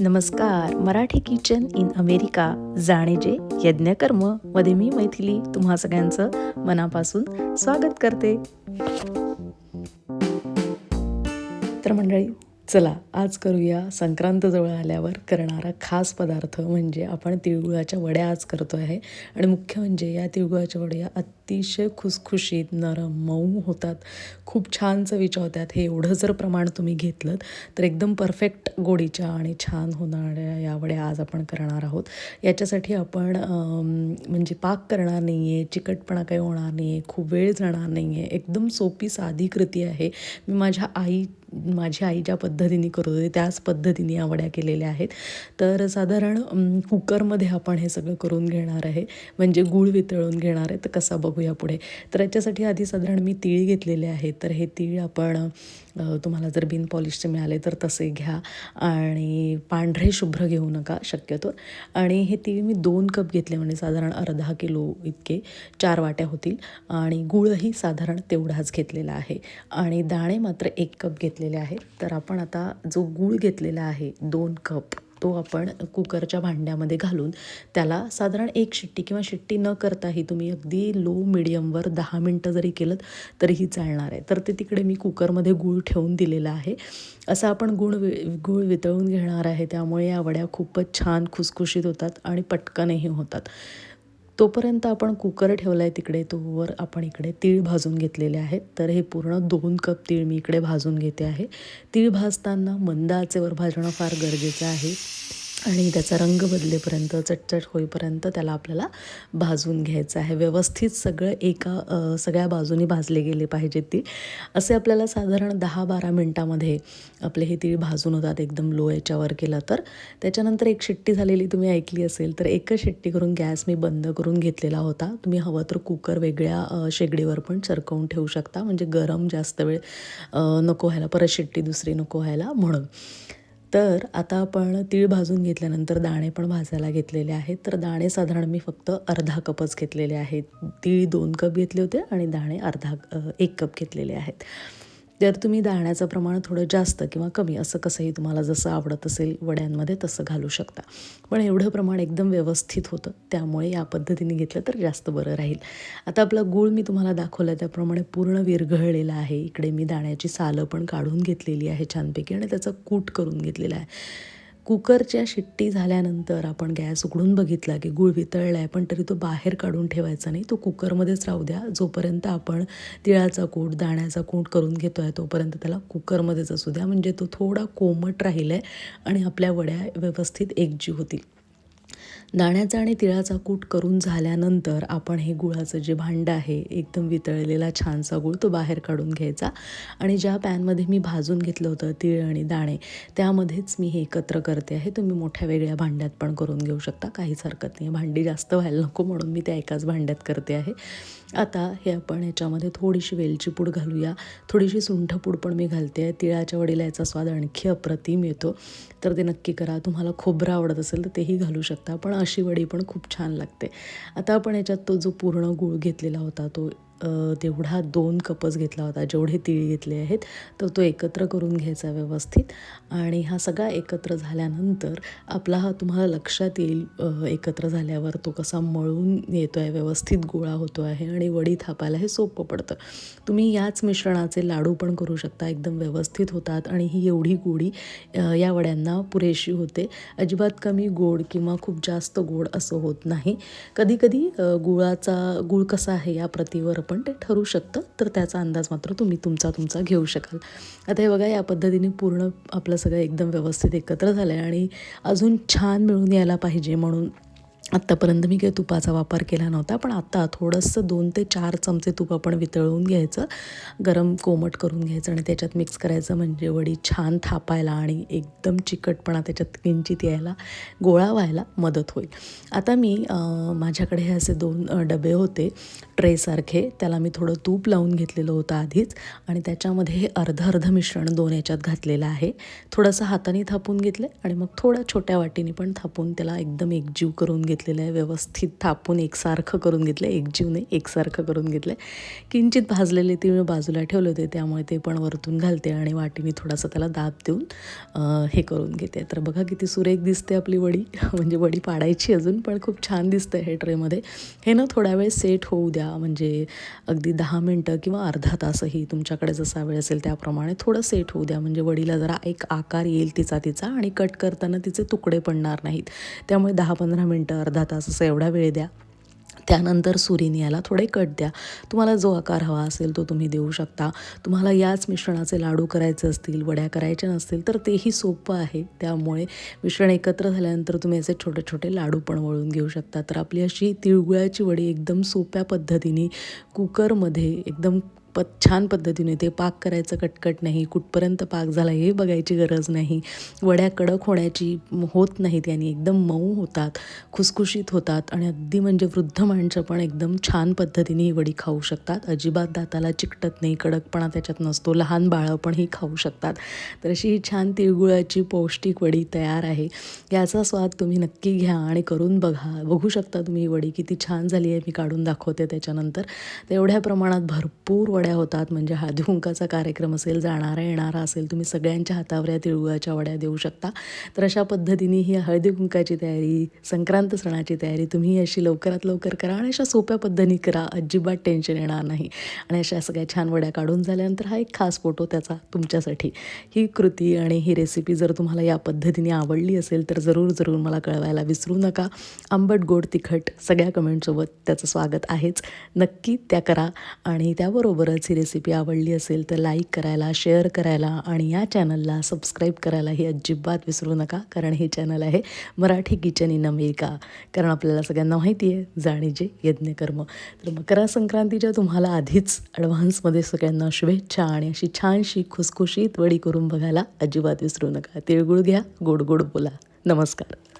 नमस्कार. Marathi kitchen in America जाणे जे यज्ञकर्ममध्ये मी मैथिली तुम्हा सगळ्यांचं मनापासून स्वागत करते. तर मंडळी चला आज करूया संक्रांत जवळ आल्यावर करणारा खास पदार्थ म्हणजे आपण तिळगुळाच्या वड्या आज करतो आहे. आणि मुख्य म्हणजे या तिळगुळाच्या वड्या अतिशय खुसखुशीत नरम मऊ होतात. खूप छान चवीच्या होत्यात हे एवढं जर प्रमाण तुम्ही घेतलं तर एकदम परफेक्ट गोडीच्या आणि छान होणाऱ्या या वड्या आज आपण करणार आहोत. याच्यासाठी आपण म्हणजे पाक करणार नाही आहे चिकटपणा काही होणार नाही आहे खूप वेळ जाणार नाही आहे एकदम सोपी साधी कृती आहे. मी माझ्या आई माझी आई ज्या पद्धतीने करत होती त्याच पद्धतीने या वड्या केलेल्या आहेत. तर साधारण कुकरमध्ये आपण हे सगळं करून घेणार आहे. म्हणजे गूळ वितळून घेणार आहे. तर कसा बघूया पुढे. तर याच्यासाठी आधी साधारण मी तीळ घेतलेले आहेत. तर हे तीळ आपण तुम्हाला जर बिन पॉलिशचे मिळाले तर तसे घ्या. आणि पांढरे शुभ्र घेऊ नका शक्यतो. आणि हे तीळ मी दोन कप घेतले म्हणजे साधारण अर्धा किलो इतके चार वाट्या होतील. आणि गुळही साधारण तेवढाच घेतलेला आहे. आणि दाणे मात्र एक कप घेतलेले आहेत तर आपण आता जो गूळ घेतलेला आहे दोन कप. तो आपण कुकरच्या भांड्यामध्ये घालून. त्याला साधारण एक शिट्टी किंवा शिट्टी न करताही तुम्ही अगदी लो मिडियमवर दहा मिनटं जरी केलं तरीही चालणार आहे. तर ते तिकडे मी कुकरमध्ये गूळ ठेवून दिलेला आहे. असं आपण गुळ वि गूळ वितळून घेणार आहे. त्यामुळे या वड्या खूपच छान खुसखुशीत होतात आणि पटकनही होतात. तोपर्यंत आपण कुकर ठेवला आहे तिकडे तोवर आपण इकडे तीळ भाजून घेतलेले आहेत. तर हे पूर्ण दोन कप तीळ मी इकडे भाजून घेते आहे. तीळ भाजताना मंद आचेवर भाजणं फार गरजेचं आहे. आणि त्याचा रंग बदलेपर्यंत चटचट होईपर्यंत त्याला आपल्याला भाजून घ्यायचं आहे. व्यवस्थित सगळं एका सगळ्या बाजूनी भाजले गेले पाहिजेत ती. असे आपल्याला साधारण दहा बारा मिनटामध्ये आपले हे तीळ भाजून होतात एकदम लो याच्यावर केलं तर. त्याच्यानंतर एक शिट्टी झालेली तुम्ही ऐकली असेल तर एकच शिट्टी करून गॅस मी बंद करून घेतलेला होता. तुम्ही हवं तर कुकर वेगळ्या शेगडीवर पण सरकवून ठेवू शकता. म्हणजे गरम जास्त वेळ नको व्हायला. परत शिट्टी दुसरी नको व्हायला म्हणून. तर आता आपण तीळ भाजून घेतल्यानंतर दाणे पण भाजायला घेतलेले आहेत. तर दाणे साधारण मी फक्त अर्धा कपच घेतलेले आहेत. तीळ दोन कप घेतले होते आणि दाणे अर्धा एक कप घेतलेले आहेत. तर तुम्ही दाण्याचं प्रमाण थोडं जास्त किंवा कमी असं कसंही तुम्हाला जसं आवडत असेल वड्यांमध्ये तसं घालू शकता. पण एवढं प्रमाण एकदम व्यवस्थित होतं त्यामुळे या पद्धतीने घेतलं तर जास्त बरं राहील. आता आपला गूळ मी तुम्हाला दाखवला त्याप्रमाणे पूर्ण विरघळलेला आहे. इकडे मी दाण्याची सालं पण काढून घेतलेली आहे छानपैकी आणि त्याचं कूट करून घेतलेलं आहे. कुकरच्या शिट्टी झाल्यानंतर आपण गॅस उघडून बघितला की गूळ वितळला आहे पण तरी तो बाहेर काढून ठेवायचा नाही. तो कुकरमध्येच राहू द्या. जोपर्यंत आपण तिळाचा कूट दाण्याचा कूट करून घेतो आहे तोपर्यंत त्याला कुकरमध्येच असू द्या. म्हणजे तो थोडा कोमट राहील आहे आणि आपल्या वड्या व्यवस्थित एकजीव होतील. दाण्याचा आणि तिळाचा कूट करून झाल्यानंतर आपण हे गुळाचं जे भांडं आहे एकदम वितळलेला छानसा गुळ तो बाहेर काढून घ्यायचा. आणि ज्या पॅनमध्ये मी भाजून घेतलं होतं तिळ आणि दाणे त्यामध्येच मी हे एकत्र करते आहे. तुम्ही मोठ्या वेगळ्या भांड्यात पण करून घेऊ शकता. काहीच हरकत नाही. भांडी जास्त व्हायला नको म्हणून मी त्या एकाच भांड्यात करते आहे. आता हे आपण याच्यामध्ये थोडीशी वेलची पूड घालूया. थोडीशी सुंठ पूड पण मी घालते आहे. तिळाच्या वडीला याचा स्वाद आणखी अप्रतिम येतो. तर ते नक्की करा. तुम्हाला खोबरं आवडत असेल तर तेही घालू शकता. पण अशी वडी पण खूप छान लागते. आता आपण याच्यात तो जो पूर्ण गूळ घेतलेला होता तो तेवढा दोन कपच घेतला होता जेवढे तीळ घेतले आहेत तर तो एकत्र करून घ्यायचा व्यवस्थित. आणि हा सगळा एकत्र झाल्यानंतर आपला हा तुम्हाला लक्षात येईल एकत्र झाल्यावर तो कसा मळून येतो आहे व्यवस्थित गोळा होतो आहे आणि वडी थापायला हे सोपं पडतं. तुम्ही याच मिश्रणाचे लाडू पण करू शकता एकदम व्यवस्थित होतात आणि ही एवढी गोडी या वड्यांना पुरेशी होते. अजिबात कमी गोड किंवा खूप जास्त गोड असं होत नाही. कधीकधी गुळाचा गुळ कसा आहे या प्रतीवर पण ते ठरू शकतं तर त्याचा अंदाज मात्र तुम्ही तुमचा तुमचा घेऊ शकाल. आता हे बघा या पद्धतीने पूर्ण आपलं सगळं एकदम व्यवस्थित एकत्र झालं आहे आणि अजून छान मिळून यायला पाहिजे म्हणून आत्तापर्यंत मी काही तुपाचा वापर केला नव्हता पण आत्ता थोडंसं दोन ते चार चमचे तूप आपण वितळवून घ्यायचं गरम कोमट करून घ्यायचं आणि त्याच्यात मिक्स करायचं म्हणजे वडी छान थापायला आणि एकदम चिकटपणा त्याच्यात किंचित यायला गोळा व्हायला मदत होईल. आता मी माझ्याकडे हे असे दोन डबे होते ट्रेसारखे त्याला मी थोडं तूप लावून घेतलेलं होतं आधीच आणि त्याच्यामध्ये हे अर्ध अर्ध मिश्रण दोन याच्यात घातलेलं आहे. थोडंसं हाताने थापून घेतलं आणि मग थोड्या छोट्या वाटीने पण थापून त्याला एकदम एकजीव करून घेतलं. घेतलेलं आहे व्यवस्थित थापून एकसारखं करून घेतलं आहे एकजीवने एकसारखं करून घेतलं आहे किंचित भाजलेले तीळ बाजूला ठेवले होते त्यामुळे ते पण वरतून घालते आणि वाटीने थोडासा त्याला दाब देऊन हे करून घेते. तर बघा किती सुरेख दिसते आपली वडी. म्हणजे वडी पाडायची अजून पण खूप छान दिसतं हे ट्रेमध्ये. हे ना थोड्या वेळ सेट होऊ द्या. म्हणजे अगदी दहा मिनटं किंवा अर्धा तासही तुमच्याकडे जसा वेळ असेल त्याप्रमाणे थोडं सेट होऊ द्या. म्हणजे वडीला जरा एक आकार येईल तिचा तिचा आणि कट करताना तिचे तुकडे पडणार नाहीत. त्यामुळे दहा पंधरा मिनटं अर्धा तास असं एवढा वेळ द्या. त्यानंतर सुरीने याला थोडे कट द्या. तुम्हाला जो आकार हवा असेल तो तुम्ही देऊ शकता. तुम्हाला याच मिश्रणाचे लाडू करायचे असतील वड्या करायच्या नसतील तर तेही सोपं आहे. त्यामुळे मिश्रण एकत्र झाल्यानंतर तुम्ही असे छोटे छोटे लाडू पण वळून घेऊ शकता. तर आपली अशी तिळगुळाची वडी एकदम सोप्या पद्धतीने कुकरमध्ये एकदम प छान पद्धतीने ते पाक करायचं कटकट नाही कुठपर्यंत पाक झाला हे बघायची गरज नाही. वड्या कडक होण्याची होत नाहीत यांनी एकदम मऊ होतात खुसखुशीत होतात आणि अगदी म्हणजे वृद्ध माणसं पण एकदम छान पद्धतीने ही वडी खाऊ शकतात. अजिबात दाताला चिकटत नाही कडकपणा त्याच्यात नसतो लहान बाळं पण ही खाऊ शकतात. तर अशी ही छान तिळगुळाची पौष्टिक वडी तयार आहे. याचा स्वाद तुम्ही नक्की घ्या आणि करून बघा. बघू शकता तुम्ही ही वडी किती छान झाली आहे मी काढून दाखवते त्याच्यानंतर. तेवढ्या प्रमाणात भरपूर वड्या वड्या होतात म्हणजे हळदीकुंकाचा कार्यक्रम असेल जाणारा येणारा असेल तुम्ही सगळ्यांच्या हातावर या तिळगुळाच्या वड्या देऊ शकता. तर अशा पद्धतीने ही हळदी कुंकाची तयारी संक्रांत सणाची तयारी तुम्ही अशी लवकरात लवकर करा आणि अशा सोप्या पद्धतीने करा. अजिबात टेन्शन येणार नाही. आणि अशा सगळ्या छान वड्या काढून झाल्यानंतर हा एक खास फोटो त्याचा तुमच्यासाठी. ही कृती आणि ही रेसिपी जर तुम्हाला या पद्धतीने आवडली असेल तर जरूर जरूर मला कळवायला विसरू नका. आंबट गोड तिखट सगळ्या कमेंटसोबत त्याचं स्वागत आहेच. नक्की त्या करा आणि त्याबरोबरच ही रेसिपी आवडली असेल तर लाईक करायला शेअर करायला आणि या चॅनलला सबस्क्राईब करायला हे अजिबात विसरू नका कारण हे चॅनल आहे मराठी किचन इन अमेरिका कारण आपल्याला सगळ्यांना माहिती आहे जाणीजे यज्ञकर्म तर मकर संक्रांतीच्या तुम्हाला आधीच ॲडव्हान्समध्ये सगळ्यांना शुभेच्छा आणि अशी छानशी खुसखुशीत वडी करून बघायला अजिबात विसरू नका. तिळगुळ घ्या गोड गोड बोला. नमस्कार.